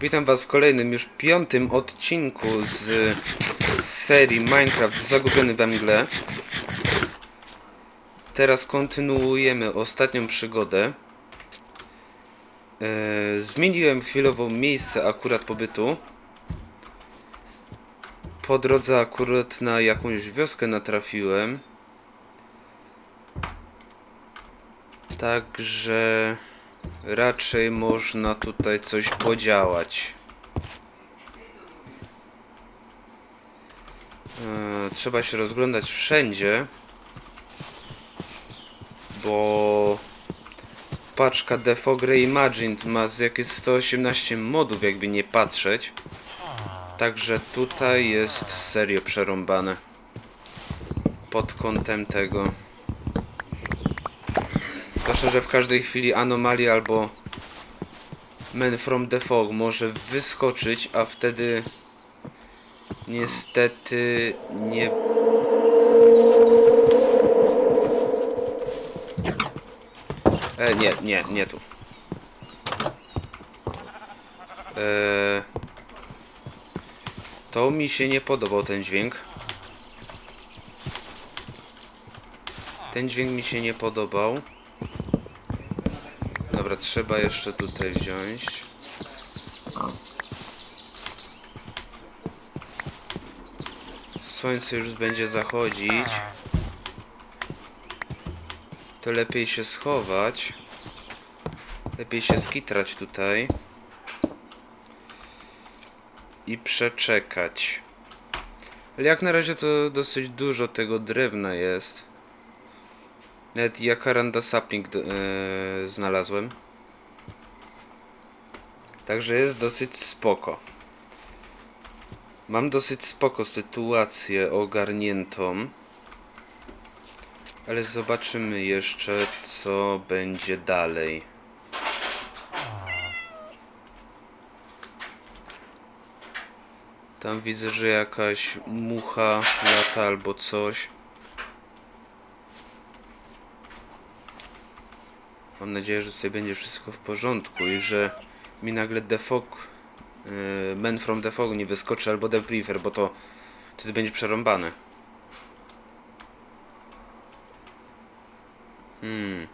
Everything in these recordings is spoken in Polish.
Witam Was w kolejnym, już piątym odcinku z serii Minecraft Zagubiony we mgle. Teraz kontynuujemy ostatnią przygodę. E, zmieniłem chwilowo miejsce akurat pobytu. Po drodze akurat na jakąś wioskę natrafiłem. Także raczej można tutaj coś podziałać. E, trzeba się rozglądać wszędzie, bo paczka Defog Reimagined ma z jakieś 118 modów, jakby nie patrzeć. Także tutaj jest serio przerąbane pod kątem tego. Zwłaszcza, że w każdej chwili anomalia albo Man from the Fog może wyskoczyć, a wtedy niestety nie... E, nie, nie, nie tu. E, to mi się nie podobał ten dźwięk. Ten dźwięk mi się nie podobał. Trzeba jeszcze tutaj wziąć. Słońce już będzie zachodzić. To lepiej się schować. Lepiej się skitrać tutaj. I przeczekać. Ale jak na razie to dosyć dużo tego drewna jest. Nawet Jacaranda sapling e, znalazłem. Także jest dosyć spoko. Mam dosyć spoko sytuację ogarniętą. Ale zobaczymy jeszcze co będzie dalej. Tam widzę, że jakaś mucha lata albo coś. Mam nadzieję, że tutaj będzie wszystko w porządku i że mi nagle The Fog, yy, Man from the Fog nie wyskoczy albo The Briefer, bo to wtedy będzie przerąbane. Hmm.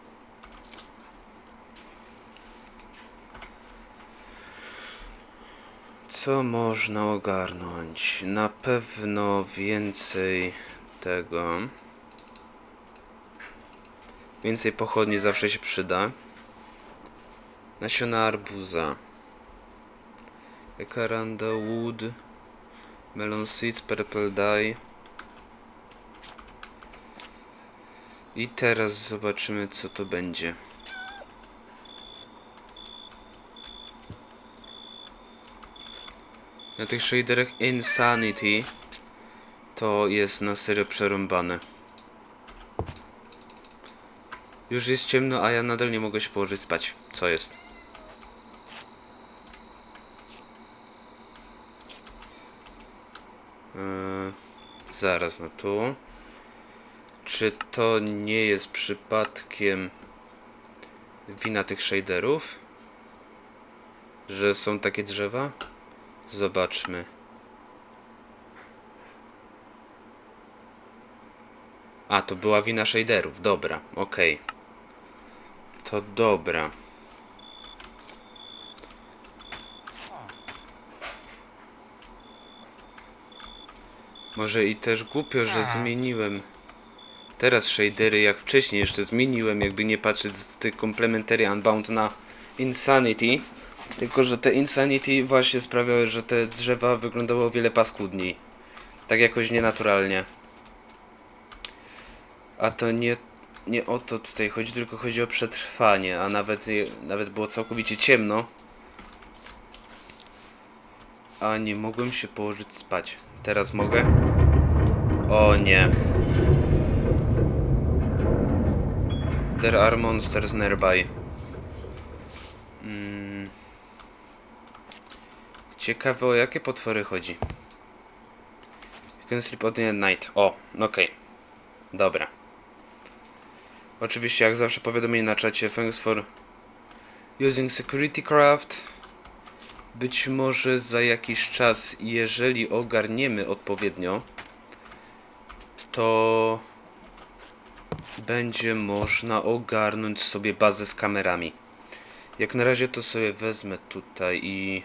Co można ogarnąć? Na pewno więcej tego. Więcej pochodni zawsze się przyda. Nasiona arbuza. Ekaranda wood. Melon seeds, purple dye. I teraz zobaczymy co to będzie. Na tych shaderach Insanity to jest na serio przerąbane. Już jest ciemno, a ja nadal nie mogę się położyć spać. Co jest? Zaraz, no tu. Czy to nie jest przypadkiem wina tych shaderów? Że są takie drzewa? Zobaczmy. A, to była wina shaderów. Dobra, okej. To dobra. Może i też głupio, że zmieniłem teraz shadery jak wcześniej jeszcze zmieniłem, jakby nie patrzeć z tych Complementary Unbound na Insanity. Tylko, że te Insanity właśnie sprawiały, że te drzewa wyglądały o wiele paskudniej. Tak jakoś nienaturalnie. A to nie, nie o to tutaj chodzi, tylko chodzi o przetrwanie, a nawet, nawet było całkowicie ciemno. A nie mogłem się położyć spać. Teraz mogę? O nie. There are monsters nearby. Mm. Ciekawe o jakie potwory chodzi. You can sleep at night. O, okej. Dobra. Oczywiście, jak zawsze powiadomienie na czacie. Thanks for using security craft. być może za jakiś czas, jeżeli ogarniemy odpowiednio, to będzie można ogarnąć sobie bazę z kamerami. Jak na razie to sobie wezmę tutaj i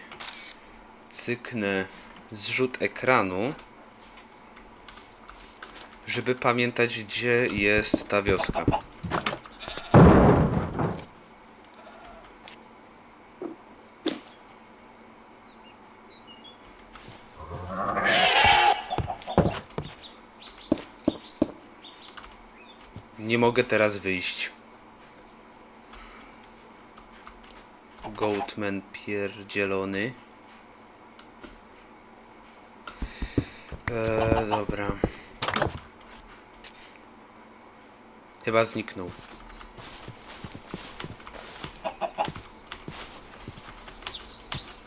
cyknę zrzut ekranu, żeby pamiętać gdzie jest ta wioska. Mogę teraz wyjść. Goatman pierdzielony. Eee, dobra. Chyba zniknął.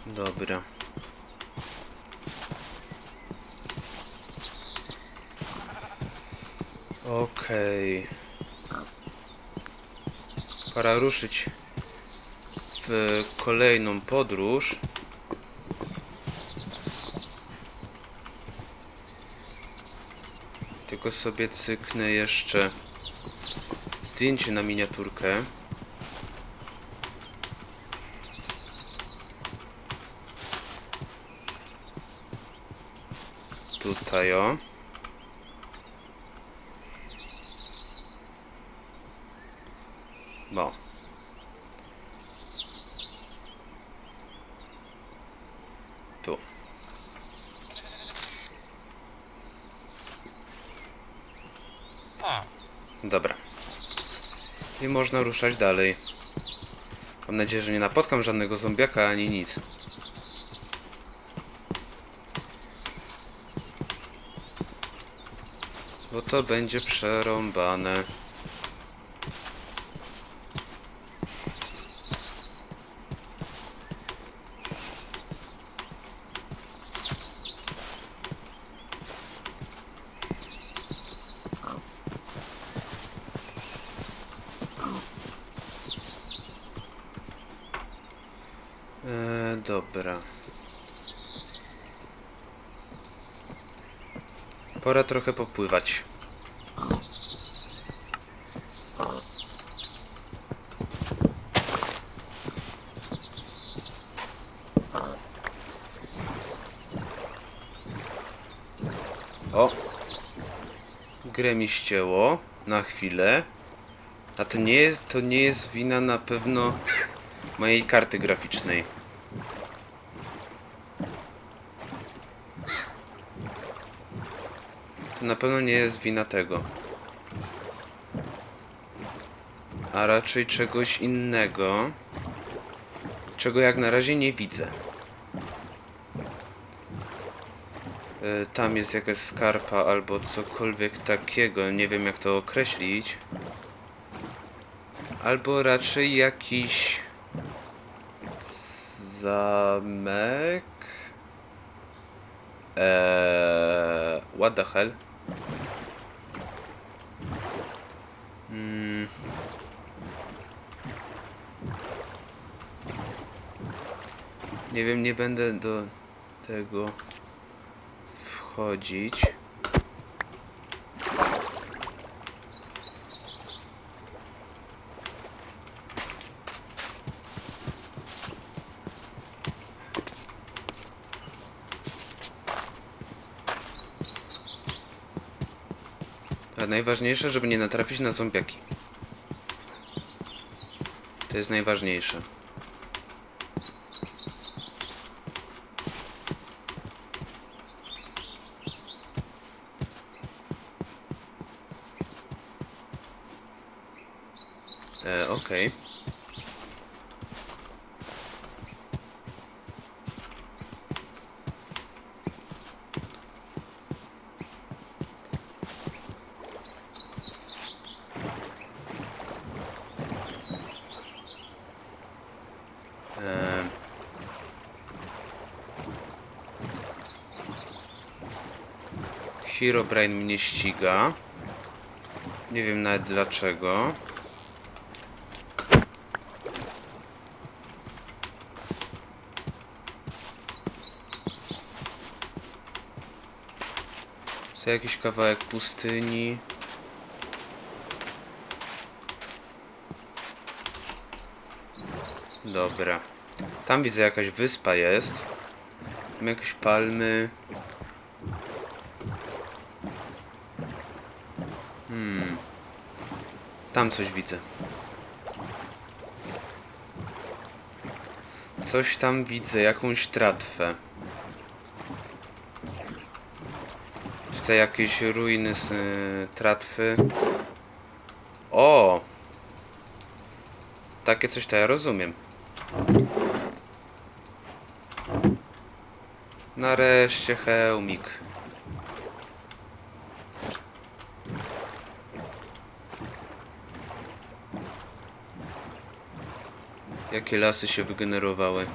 Dobra. Okej. Pora ruszyć w kolejną podróż. Tylko sobie cyknę jeszcze zdjęcie na miniaturkę. Tutaj o. No. Tu. Dobra. I można ruszać dalej. Mam nadzieję, że nie napotkam żadnego zombiaka ani nic. Bo to będzie przerąbane. Eee, dobra. Pora trochę popływać. O! Grę mi ścięło na chwilę. A to nie jest, to nie jest wina na pewno mojej karty graficznej. Na pewno nie jest wina tego. A raczej czegoś innego, czego jak na razie nie widzę. E, Tam jest jakaś skarpa albo cokolwiek takiego, nie wiem jak to określić. Albo raczej jakiś zamek. Eee, what the hell? Nie wiem, nie będę do tego wchodzić. A najważniejsze, żeby nie natrafić na zombiaki. To jest najważniejsze. Herobrine mnie ściga. Nie wiem nawet dlaczego. To jakiś kawałek pustyni. Dobra. Tam widzę jakaś wyspa jest. Tam jakieś palmy. Tam coś widzę. Coś tam widzę, jakąś tratwę. Tutaj jakieś ruiny z y, tratwy. O! Takie coś to ja rozumiem. Nareszcie hełmik. Jakie lasy się wygenerowały?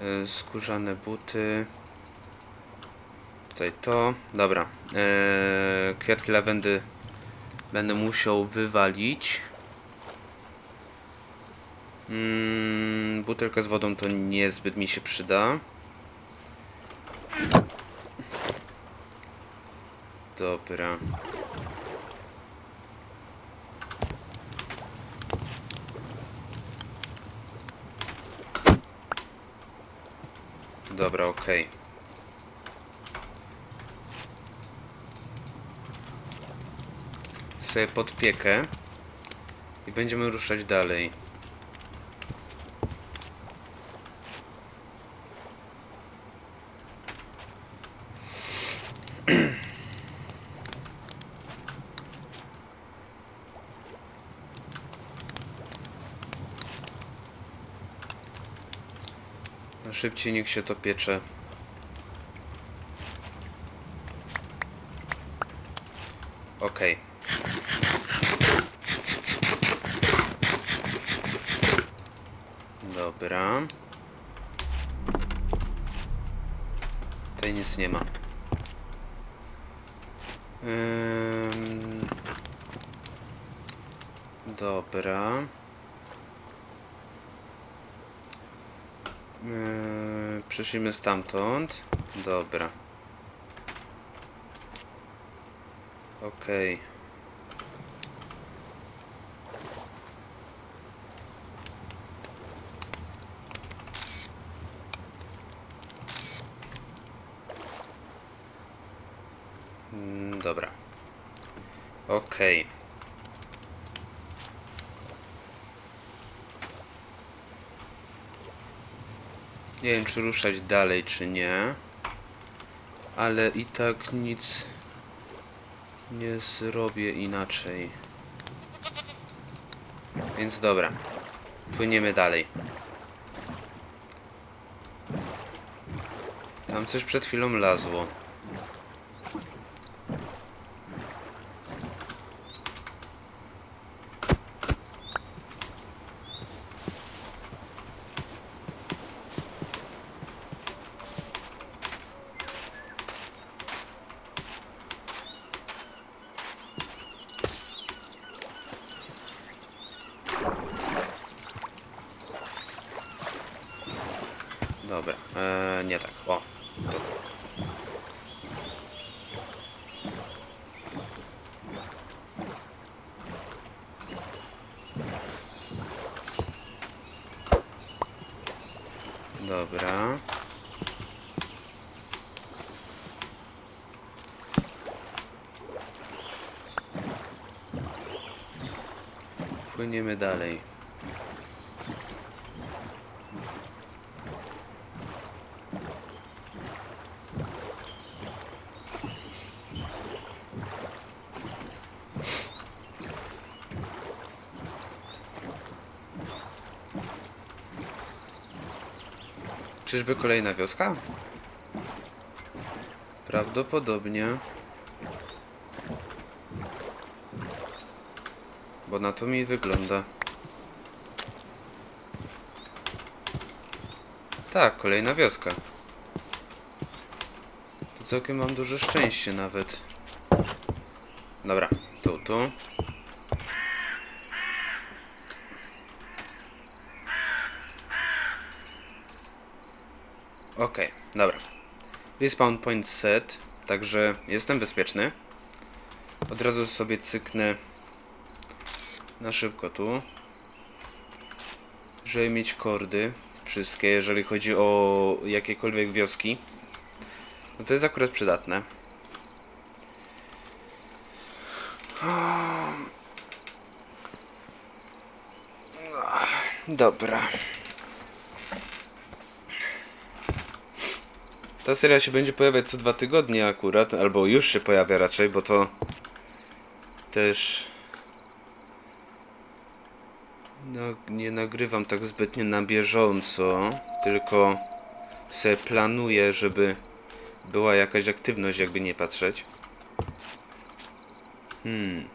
E, Skórzane buty. Tutaj to. Dobra. E, kwiatki lawendy będę musiał wywalić. Mm, butelka z wodą to niezbyt mi się przyda. Dobra. Dobra, okej. Sobie podpiekę i będziemy ruszać dalej. Szybciej niech się to piecze. Okej. Dobra. Tutaj nic nie ma. Ym... Dobra. Yy, przyszliśmy stamtąd. Dobra. Okej. Mm, Dobra. Okej. Nie wiem, czy ruszać dalej, czy nie. Ale i tak nic nie zrobię inaczej. Więc dobra. Płyniemy dalej. Tam coś przed chwilą lazło. Eee, nie tak. O, to. Dobra. Płyniemy dalej. Czyżby kolejna wioska? Prawdopodobnie. Bo na to mi wygląda. Tak, kolejna wioska. To całkiem mam duże szczęście nawet. Dobra, tu, tu. Okej, dobra. Respawn point set, także jestem bezpieczny. Od razu sobie cyknę na szybko tu, żeby mieć kordy wszystkie, jeżeli chodzi o jakiekolwiek wioski. No to jest akurat przydatne. Dobra. Ta seria się będzie pojawiać co dwa tygodnie akurat, albo już się pojawia raczej, bo to też no, nie nagrywam tak zbytnio na bieżąco, tylko sobie planuję, żeby była jakaś aktywność, jakby nie patrzeć. Hmm.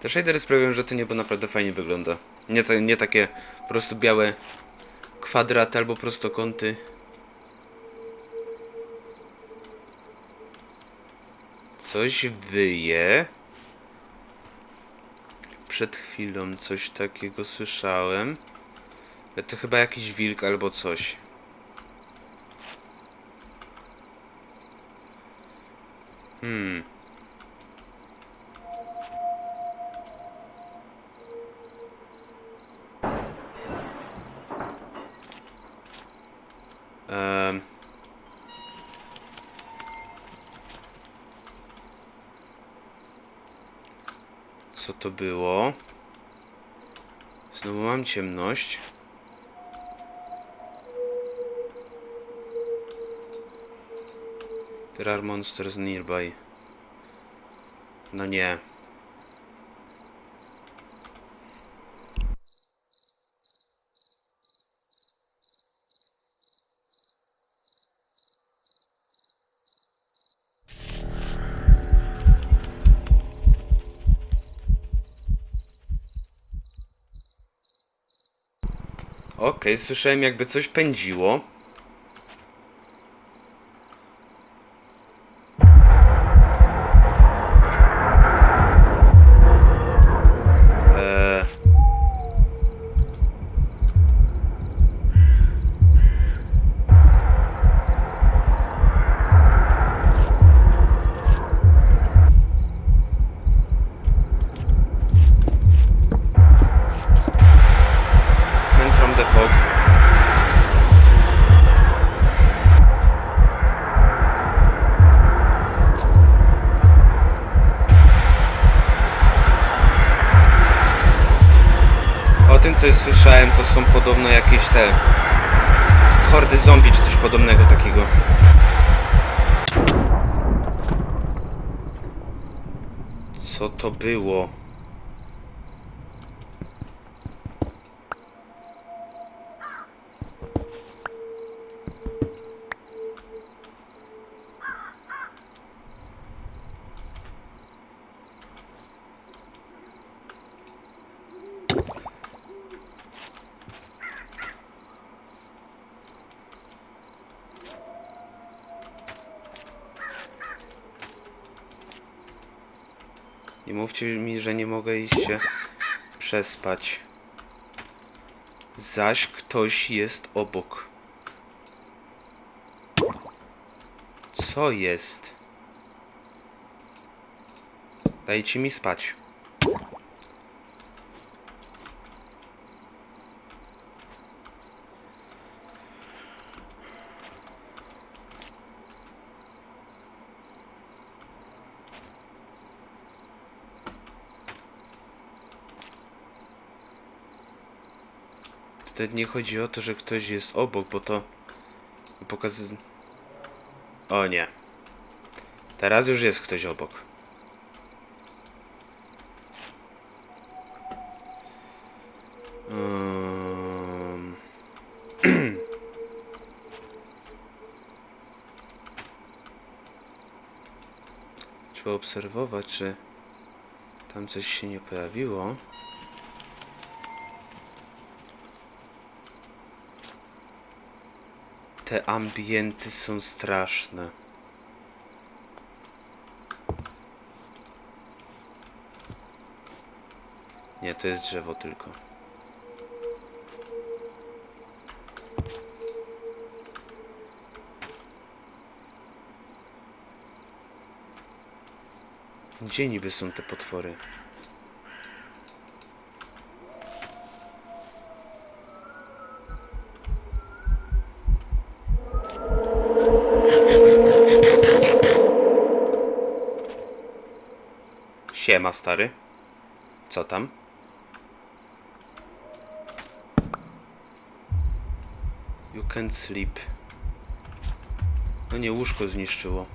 Te shadery sprawiają, że to niebo naprawdę fajnie wygląda. Nie, ta, nie takie po prostu białe kwadraty albo prostokąty. Coś wyje. Przed chwilą coś takiego słyszałem. To chyba jakiś wilk albo coś. Hmm. Ciemność. There are monsters nearby. No nie. Okej, słyszałem jakby coś pędziło. O tym coś słyszałem, to są podobno jakieś te hordy zombie czy coś podobnego takiego. Co to było? Nie mówcie mi, że nie mogę iść się przespać. Zaś ktoś jest obok. Co jest? Dajcie mi spać. Tutaj nie chodzi o to, że ktoś jest obok, bo to pokazy... O nie. Teraz już jest ktoś obok. Trzeba obserwować, czy tam coś się nie pojawiło. Te ambienty są straszne. Nie, to jest drzewo tylko. Gdzie niby są te potwory? Siema, stary. Co tam? You can't sleep. No nie, łóżko zniszczyło.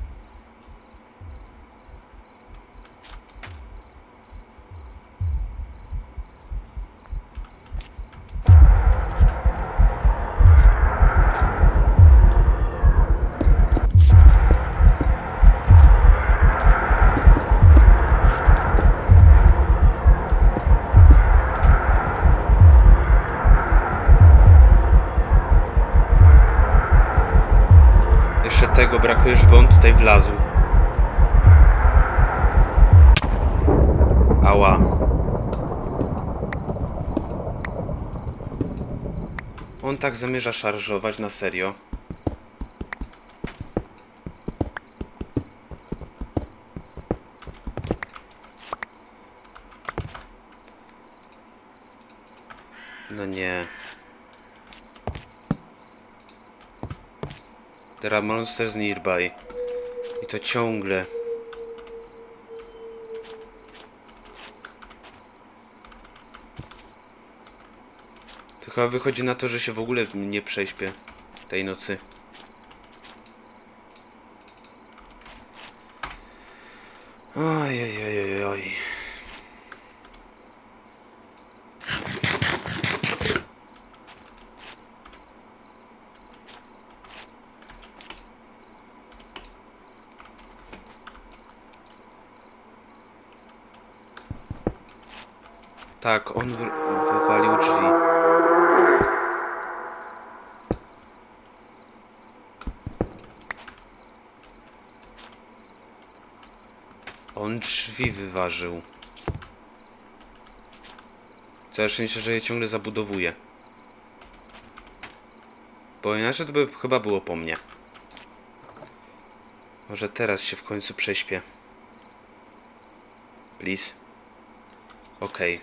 Tak zamierza szarżować na serio. No nie. There are monsters nearby. I to ciągle. To chyba wychodzi na to, że się w ogóle nie prześpię tej nocy. Oj, oj, oj, oj, oj. Tak, on On drzwi wyważył. Całe szczęście, że je ciągle zabudowuje. Bo inaczej to by chyba było po mnie. Może teraz się w końcu prześpię. Please. Okej.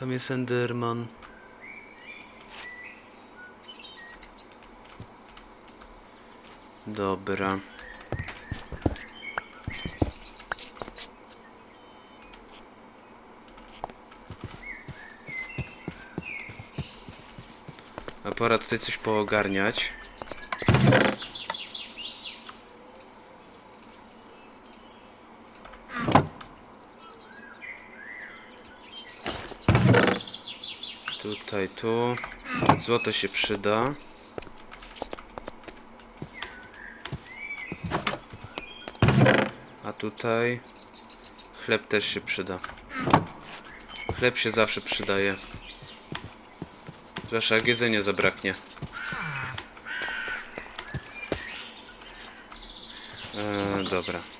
Tam jest Enderman. Dobra. A pora tutaj coś poogarniać. Tutaj, tu. Złoto się przyda. Tutaj chleb też się przyda. Chleb się zawsze przydaje. Zwłaszcza jak jedzenia zabraknie. Eee, dobra.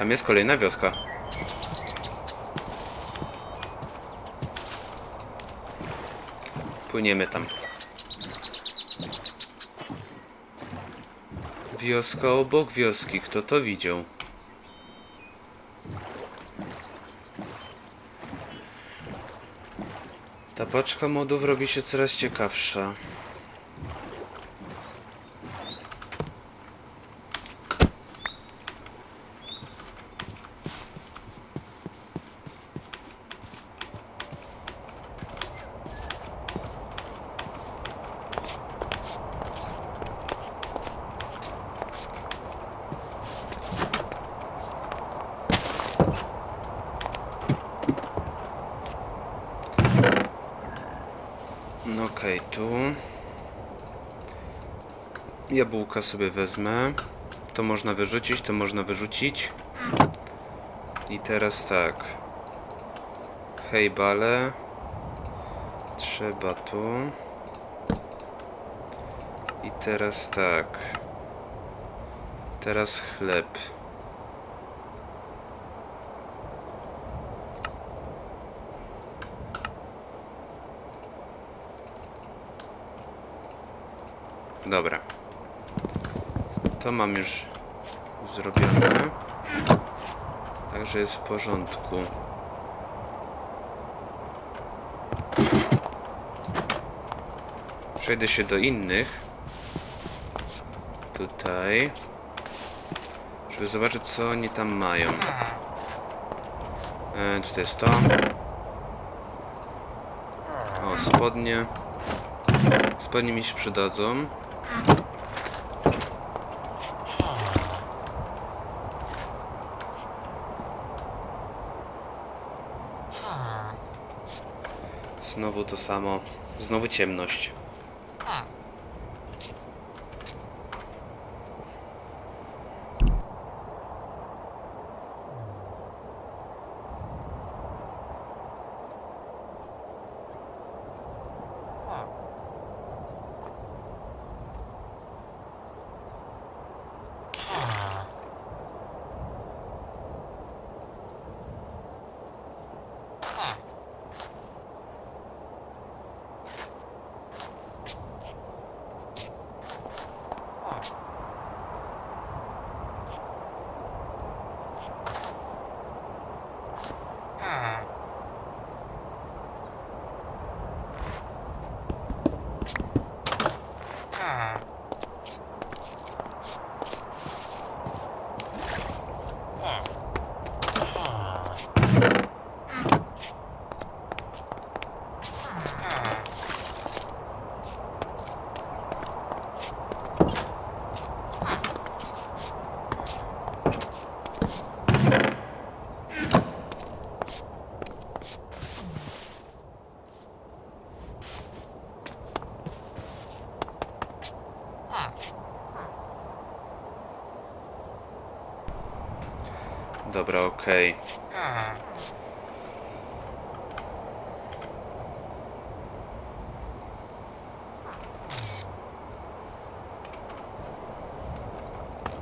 Tam jest kolejna wioska. Płyniemy tam. Wioska obok wioski, kto to widział? Ta paczka modów robi się coraz ciekawsza. No okej, tu. Jabłka sobie wezmę. To można wyrzucić, to można wyrzucić. I teraz tak. Hej, bale. Trzeba tu. I teraz tak. Teraz chleb. Dobra. To mam już zrobione. Także jest w porządku. Przejdę się do innych. Tutaj. Żeby zobaczyć co oni tam mają. E, czy to jest to? O, spodnie. Spodnie mi się przydadzą. Znowu to samo. Znowu ciemność. Dobra, okej.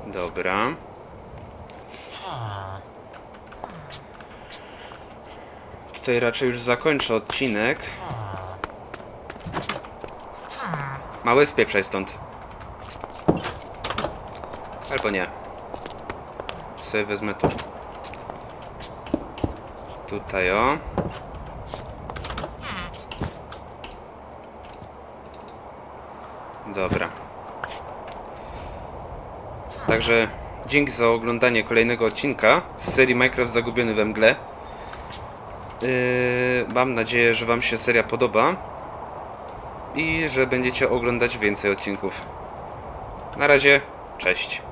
Dobra. Tutaj raczej już zakończę odcinek. Mały spieprzaj stąd. Albo nie. Sobie wezmę tu. Tutaj o. Dobra. Także dzięki za oglądanie kolejnego odcinka z serii Minecraft Zagubiony we mgle. Yy, mam nadzieję, że Wam się seria podoba i że będziecie oglądać więcej odcinków. Na razie, cześć.